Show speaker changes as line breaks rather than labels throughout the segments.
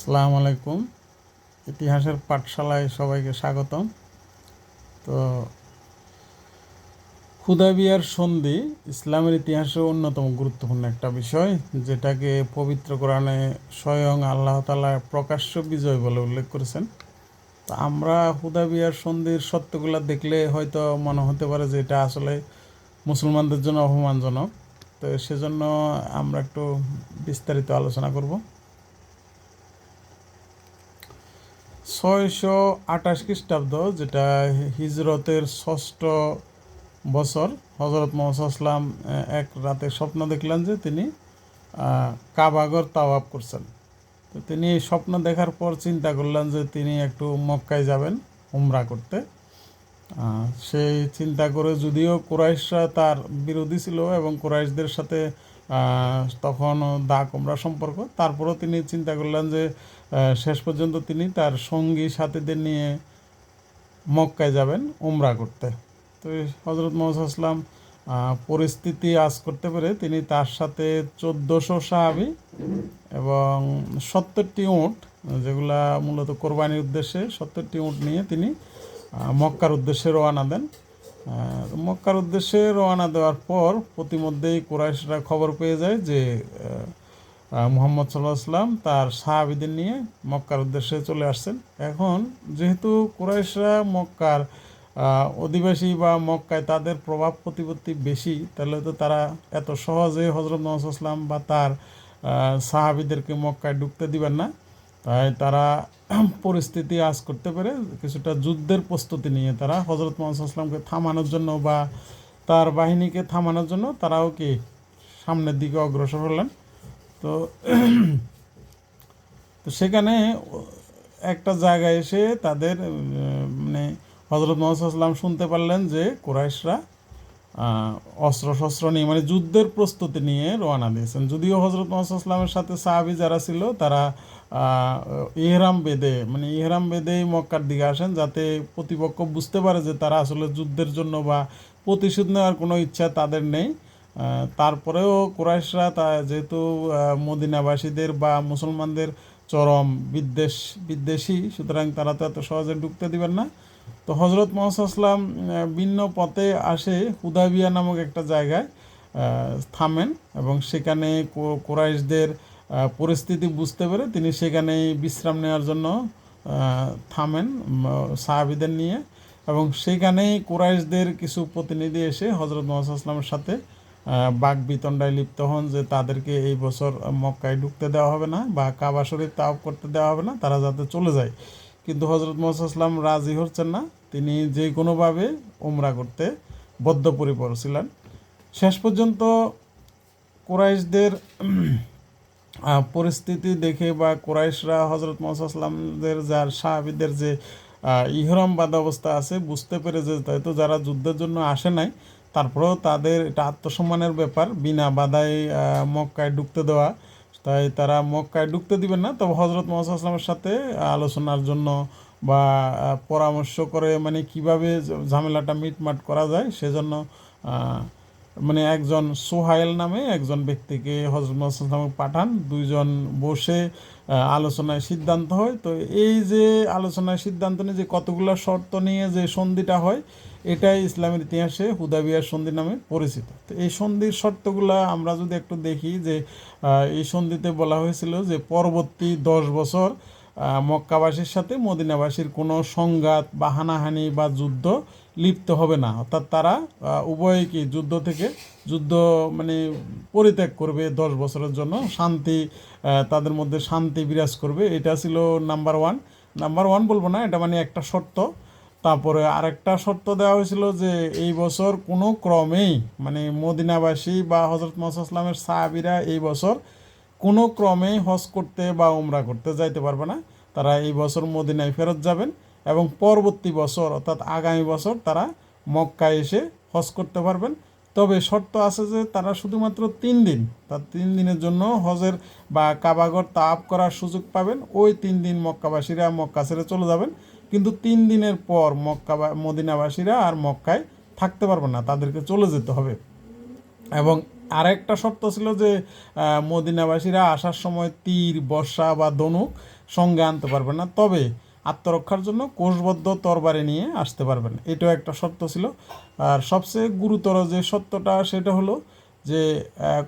আসসালামু আলাইকুম। ইতিহাসের পাঠশালায় সবাইকে স্বাগতম। তো হুদাবিয়ার সন্ধি ইসলামের ইতিহাসে অন্যতম গুরুত্বপূর্ণ একটা বিষয়, যেটাকে পবিত্র কোরআনে স্বয়ং আল্লাহ তালা প্রকাশ্য বিজয় বলে উল্লেখ করেছেন। তো আমরা হুদাবিয়ার সন্ধির সত্যগুলো দেখলে হয়তো মনে হতে পারে যে এটা আসলে মুসলমানদের জন্য অপমানজনক। তো সেজন্য আমরা একটু বিস্তারিত আলোচনা করব। ছয়শো আঠাশ খ্রিস্টাব্দ, যেটা হিজরতের ষষ্ঠ বছর। হজরত মোহাম্মদ এক রাতে স্বপ্ন দেখলেন যে তিনি কাবাগর তাওয়াব করছেন। তো তিনি স্বপ্ন দেখার পর চিন্তা করলেন যে তিনি একটু মক্কায় যাবেন, উমরা করতে। সেই চিন্তা করে যদিও কুরাইশরা তার বিরোধী ছিল এবং কুরাইশদের সাথে তখন দা কুমড়া সম্পর্ক, তারপরেও তিনি চিন্তা করলেন যে শেষ পর্যন্ত তিনি তার সঙ্গী সাথীদের নিয়ে মক্কায় যাবেন, উমরা করতে। তো হজরত মোহাম্মদ আসলাম পরিস্থিতি আজ করতে পেরে তিনি তার সাথে চোদ্দোশো সাহাবি এবং সত্তরটি উঁট, যেগুলা মূলত কোরবানির উদ্দেশ্যে সত্তরটি উঁট নিয়ে তিনি মক্কার উদ্দেশ্যে রওনা দেন। মক্কার উদ্দেশ্যে রওনা দেওয়ার পর প্রতিমধ্যেই কুরাইশরা খবর পেয়ে যায় যে মুহাম্মদ সাল্লাহ তার সাহাবিদের নিয়ে মক্কার উদ্দেশ্যে চলে আসছেন। এখন যেহেতু কুরাইশরা মক্কার অধিবাসী বা মক্কায় তাদের প্রভাব প্রতিপত্তি বেশি, তাহলে তো তারা এত সহজে হজরত মোহাম্মদ আসলাম বা তার সাহাবিদেরকে মক্কায় ঢুকতে দিবেন না। তাই তারা পরিস্থিতি আজ করতে পেরে কিছুটা যুদ্ধের প্রস্তুতি নিয়ে তারা হজরত মোহাম্মদ আসলামকে থামানোর জন্য বা তার বাহিনীকে থামানোর জন্য তারাও কি সামনের দিকে অগ্রসর হলেন। তো তো সেখানে একটা জায়গায় এসে তাদের মানে হজরত মোহাম্মদ শুনতে পারলেন যে কুরাইশরা অস্ত্র শস্ত্র নিয়ে মানে যুদ্ধের প্রস্তুতি নিয়ে রওনা দিয়েছেন। যদিও হজরত মোহাম্মদ আসলামের সাথে সাহাবি যারা ছিল, তারা ইহরাম বেদে মানে ইহরাম বেদেই মক্কার দিকে আসেন যাতে প্রতিপক্ষ বুঝতে পারে যে তারা আসলে যুদ্ধের জন্য বা প্রতিশোধ নেওয়ার কোনো ইচ্ছা তাদের নেই। তারপরেও কুরাইশরা তা যেহেতু মদিনাবাসীদের বা মুসলমানদের চরম বিদ্বেষ বিদ্বেষী সুতরাং তারা তো এত সহজে ঢুকতে দিবেন না। তো হজরত মোহাম্মদ আসলাম আহ, ভিন্ন পথে আসে হুদাবিয়া নামক একটা জায়গায় থামেন এবং সেখানে কুরাইশদের পরিস্থিতি বুঝতে পেরে তিনি সেখানেই বিশ্রাম নেওয়ার জন্য থামেন সাহাবিদের নিয়ে এবং সেখানেই কুরাইশদের কিছু প্রতিনিধি এসে হজরত মোহাম্মদ সাথে বাক বিতণ্ডায় লিপ্ত হন যে তাদেরকে এই বছর মক্কায় ঢুকতে দেওয়া হবে না বা কাবা শরীফ তাওয়াফ করতে দেওয়া হবে না, তারা যাতে চলে যায়। কিন্তু হজরত মোহাম্মদ রাজি হচ্ছেন না। তিনি যে কোনোভাবে উমরা করতে বদ্ধপরিকর ছিলেন। শেষ পর্যন্ত কুরাইশদের পরিস্থিতি দেখে বা কুরাইশরা হজরত মোহাম্মদ আসলামদের যার সাহাবিদের যে ইহরাম বাদ অবস্থা আছে, বুঝতে পেরে যে হয়তো যারা যুদ্ধের জন্য আসে নাই তারপরেও তাদের এটা আত্মসম্মানের ব্যাপার, বিনা বাধায় মক্কায় ঢুকতে দেওয়া। তাই তারা মক্কায় ঢুকতে দিবেন না। তবে হজরত মোহাম্মদ সাথে আলোচনার জন্য বা পরামর্শ করে মানে কীভাবে ঝামেলাটা মিটমাট করা যায়, সেজন্য মানে একজন সোহাইল নামে একজন ব্যক্তিকে হজরত পাঠান, দুইজন বসে আলোচনায় সিদ্ধান্ত হয়। তো এই যে আলোচনায় সিদ্ধান্ত নিয়ে যে কতগুলো শর্ত নিয়ে যে সন্ধিটা হয়, এটাই ইসলামের ইতিহাসে হুদাবিয়ার সন্ধি নামে পরিচিত। তো এই সন্ধির শর্তগুলা আমরা যদি একটু দেখি যে এই সন্ধিতে বলা হয়েছিল যে পরবর্তী দশ বছর মক্কাবাসীর সাথে মদিনাবাসীর কোনো সংঘাত বা হানাহানি বা যুদ্ধ লিপ্ত হবে না। অর্থাৎ তারা আহ, উভয়ে কি যুদ্ধ থেকে যুদ্ধ মানে পরিত্যাগ করবে দশ বছরের জন্য। শান্তি তাদের মধ্যে শান্তি বিরাজ করবে। এটা ছিল নাম্বার ওয়ান নাম্বার ওয়ান বলব না এটা মানে একটা শর্ত। তারপরে আরেকটা শর্ত দেওয়া হয়েছিল যে এই বছর কোনো ক্রমেই মানে মদিনাবাসী বা হজরত মোহাম্মদ ইসলামের সাহাবিরা এই বছর কোনো ক্রমেই হজ করতে বা উমরা করতে যাইতে পারবে না। তারা এই বছর মদিনায় ফেরত যাবেন। এবং পরবর্তী বছর, অর্থাৎ আগামী বছর তারা মক্কায় এসে হজ করতে পারবেন। তবে শর্ত আছে যে তারা শুধুমাত্র তিন দিন তার তিন দিনের জন্য হজের বা কাবাগর তাপ করার সুযোগ পাবেন। ওই তিন দিন মক্কাবাসীরা মক্কা ছেড়ে চলে যাবেন। কিন্তু তিন দিনের পর মক্কা মদিনাবাসীরা আর মক্কায় থাকতে পারবেন না, তাদেরকে চলে যেতে হবে। এবং আরেকটা শর্ত ছিল যে মদিনাবাসীরা আসার সময় তীর, বর্ষা বা ধনুক সঙ্গে আনতে পারবে না। তবে আত্মরক্ষার জন্য কোষবদ্ধ তরবারি নিয়ে আসতে পারবেন। এটাও একটা শর্ত ছিল। আর সবচেয়ে গুরুতর যে সত্যটা, সেটা হলো যে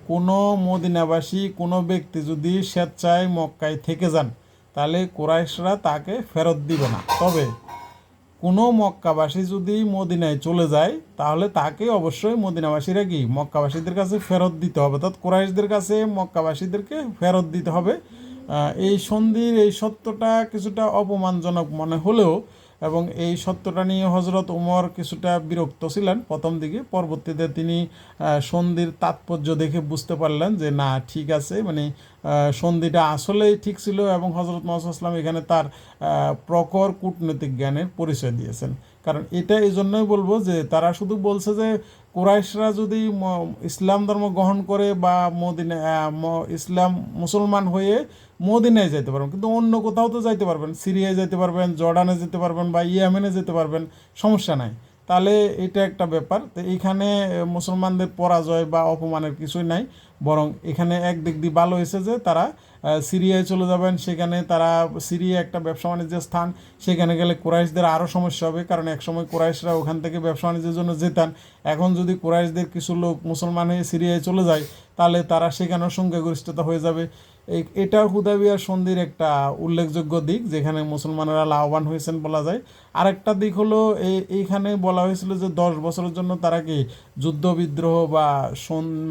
কোনো মদিনাবাসী, কোনো ব্যক্তি যদি স্বেচ্ছায় মক্কায় থেকে যান, তাহলে কোরাইশরা তাকে ফেরত দিবে না। তবে কোনো মক্কাবাসী যদি মদিনায় চলে যায়, তাহলে তাকে অবশ্যই মদিনাবাসীরা কি? মক্কাবাসীদের কাছে ফেরত দিতে হবে। অর্থাৎ কোরাইশদের কাছে মক্কাবাসীদেরকে ফেরত দিতে হবে। এই সন্ধির এই সত্যটা কিছুটা অপমানজনক মনে হলেও এবং এই সত্যটা নিয়ে হজরত উমর কিছুটা বিরক্ত ছিলেন প্রথম দিকে। পরবর্তীতে তিনি সন্ধির তাৎপর্য দেখে বুঝতে পারলেন যে না ঠিক আছে মানে সন্ধিটা আসলেই ঠিক ছিল এবং হজরত আসলাম এখানে তার আহ, প্রখর কূটনৈতিক জ্ঞানের পরিচয় দিয়েছেন। কারণ এটা এই জন্যই বলব যে তারা শুধু বলছে যে কোরাইশরা যদি ইসলাম ধর্ম গ্রহণ করে বা মদিনা ইসলাম মুসলমান হয়ে মদিনায় যেতে পারবেন, কিন্তু অন্য কোথাও তো যাইতে পারবেন, সিরিয়ায় যেতে পারবেন, জর্ডানে যেতে পারবেন বা ইয়ামেনে যেতে পারবেন, সমস্যা নাই। তাহলে এটা একটা ব্যাপার। তো এখানে মুসলমানদের পরাজয় বা অপমানের কিছুই নাই। বরং এখানে একদিক দিয়ে ভালো হয়েছে যে তারা সিরিয়ায় চলে যাবেন, সেখানে তারা সিরিয়া একটা ব্যবসা বাণিজ্যের স্থান, সেখানে গেলে কুরাইশদের আরও সমস্যা হবে। কারণ একসময় কুরাইশরা ওখান থেকে ব্যবসা বাণিজ্যের জন্য যেতেন। এখন যদি কুরাইশদের কিছু লোক মুসলমান হয়ে সিরিয়ায় চলে যায়, তাহলে তারা সেখানেও সংখ্যাগরিষ্ঠতা হয়ে যাবে। এটা হুদাবিয়ার সন্ধির একটা উল্লেখযোগ্য দিক, যেখানে মুসলমানেরা লাভবান হয়েছেন বলা যায়। আরেকটা দিক হলো, এই এইখানে বলা হয়েছিল যে দশ বছরের জন্য তারা কি যুদ্ধ বিদ্রোহ বা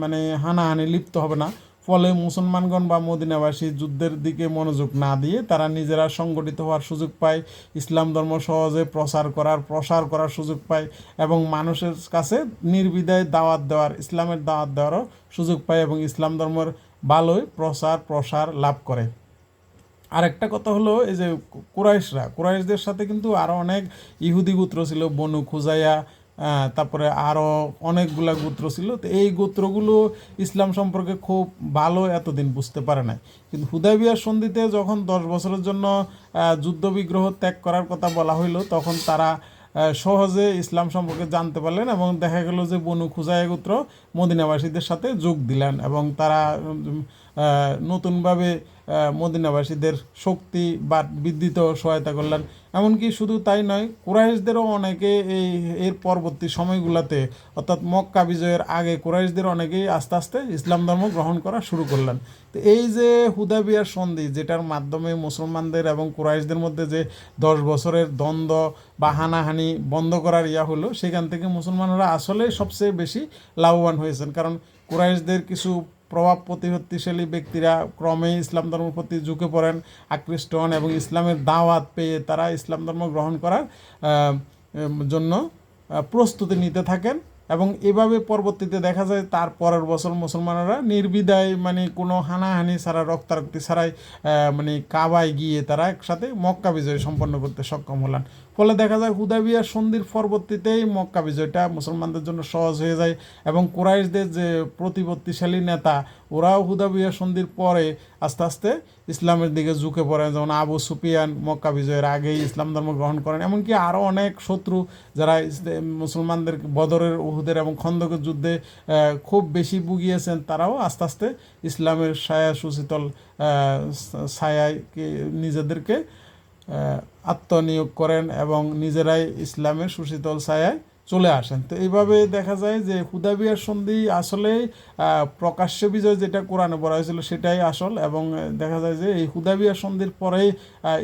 মানে হানাহানি লিপ্ত হবে না। ফলে মুসলমানগণ বা মদিনাবাসী যুদ্ধের দিকে মনোযোগ না দিয়ে তারা নিজেরা সংগঠিত হওয়ার সুযোগ পায়, ইসলাম ধর্ম সহজে প্রচার করার প্রসার করার সুযোগ পায় এবং মানুষের কাছে নির্বিধায় দাওয়াত দেওয়ার ইসলামের দাওয়াত দেওয়ারও সুযোগ পায় এবং ইসলাম ধর্মের ভালোই প্রচার প্রসার লাভ করে। আরেকটা কথা হলো এই যে কুরাইশরা কুরাইশদের সাথে কিন্তু আরও অনেক ইহুদি গোত্র ছিল বনু খুজাইয়া তারপরে আরও অনেকগুলা গোত্র ছিল। তো এই গোত্রগুলো ইসলাম সম্পর্কে খুব ভালো এতদিন বুঝতে পারে নাই। কিন্তু হুদাইবিয়ার সন্ধিতে যখন দশ বছরের জন্য আহ, যুদ্ধ বিগ্রহ ত্যাগ করার কথা বলা হইল তখন তারা সহজে ইসলাম সম্পর্কে জানতে পারলেন এবং দেখা গেল যে বনু খুজাইয়া গোত্র মদিনাবাসীদের সাথে যোগ দিলেন এবং তারা নতুনভাবে মদিনাবাসীদের শক্তি বা বৃদ্ধিত সহায়তা করলেন। এমনকি শুধু তাই নয়, কুরাইশদেরও অনেকে এই, এর পরবর্তী সময়গুলোতে, অর্থাৎ মক্কা বিজয়ের আগে কুরাইশদের অনেকেই আস্তে আস্তে ইসলাম ধর্ম গ্রহণ করা শুরু করলেন। তো এই যে হুদাবিয়ার সন্ধি, যেটার মাধ্যমে মুসলমানদের এবং কুরাইশদের মধ্যে যে দশ বছরের দ্বন্দ্ব বা হানাহানি বন্ধ করার ইয়া হলো, সেখান থেকে মুসলমানরা আসলে সবচেয়ে বেশি লাভবান হয়েছেন। কারণ কুরাইশদের কিছু প্রভাব প্রতিপত্তিশালী ব্যক্তিরা ক্রমে ইসলাম ধর্মের প্রতি ঝুঁকে পড়েন, আকৃষ্ট হন এবং ইসলামের দাওয়াত পেয়ে তারা ইসলাম ধর্ম গ্রহণ করার জন্য প্রস্তুতি নিতে থাকেন এবং এভাবে পরবর্তীতে দেখা যায় তার পরের বছর মুসলমানরা নির্বিধায় মানে কোনো হানাহানি ছাড়া, রক্তারক্তি ছাড়াই মানে কাবায় গিয়ে তারা একসাথে মক্কা বিজয় সম্পন্ন করতে সক্ষম হলেন। ফলে দেখা যায় হুদাবিয়ার সন্ধির পরবর্তীতেই মক্কা বিজয়টা মুসলমানদের জন্য সহজ হয়ে যায় এবং কুরাইশদের যে প্রতিপত্তিশালী নেতা, ওরাও হুদাবিয়া সন্ধির পরে আস্তে আস্তে ইসলামের দিকে ঝুঁকে পড়েন। যেমন আবু সুফিয়ান মক্কা বিজয়ের আগেই ইসলাম ধর্ম গ্রহণ করেন। এমনকি আরও অনেক শত্রু যারা মুসলমানদের বদরের, উহুদের এবং খন্দকের যুদ্ধে খুব বেশি বুগিয়েছেন তারাও আস্তে আস্তে ইসলামের ছায়া সুশীতল ছায়াকে নিজেদেরকে আত্মনিয়োগ করেন এবং নিজেরাই ইসলামের সুশীতল ছায়ায় চলে আসেন। তো এইভাবে দেখা যায় যে হুদাবিয়ার সন্ধি আসলেই আহ, প্রকাশ্য বিজয় যেটা কোরআনে বলা হয়েছিল সেটাই আসল এবং দেখা যায় যে এই হুদাবিয়ার সন্ধির পরেই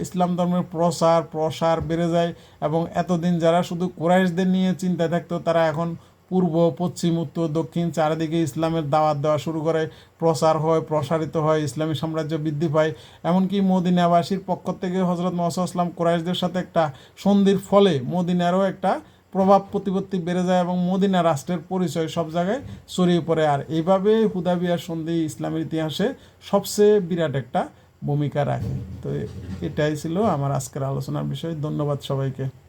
ইসলাম ধর্মের প্রসার প্রসার বেড়ে যায় এবং এতদিন যারা শুধু কুরাইশদের নিয়ে চিন্তায় থাকতো তারা এখন পূর্ব, পশ্চিম, উত্তর, দক্ষিণ চারিদিকে ইসলামের দাওয়াত দেওয়া শুরু করে। প্রসার হয়, প্রসারিত হয়, ইসলামী সাম্রাজ্য বৃদ্ধি পায়। এমনকি মদিনাবাসীর পক্ষ থেকে হজরত মোহাম্মদ আসলাম কুরাইশদের সাথে একটা সন্ধির ফলে মদিনারও একটা প্রভাব প্রতিপত্তি বেড়ে যায় এবং মদিনা রাষ্ট্রের পরিচয় সব জায়গায় ছড়িয়ে পড়ে। আর এইভাবে হুদাবিয়ার সন্ধি ইসলামের ইতিহাসে সবচেয়ে বিরাট একটা ভূমিকা রাখে। তো এটাই ছিল আমার আজকের আলোচনার বিষয়। ধন্যবাদ সবাইকে।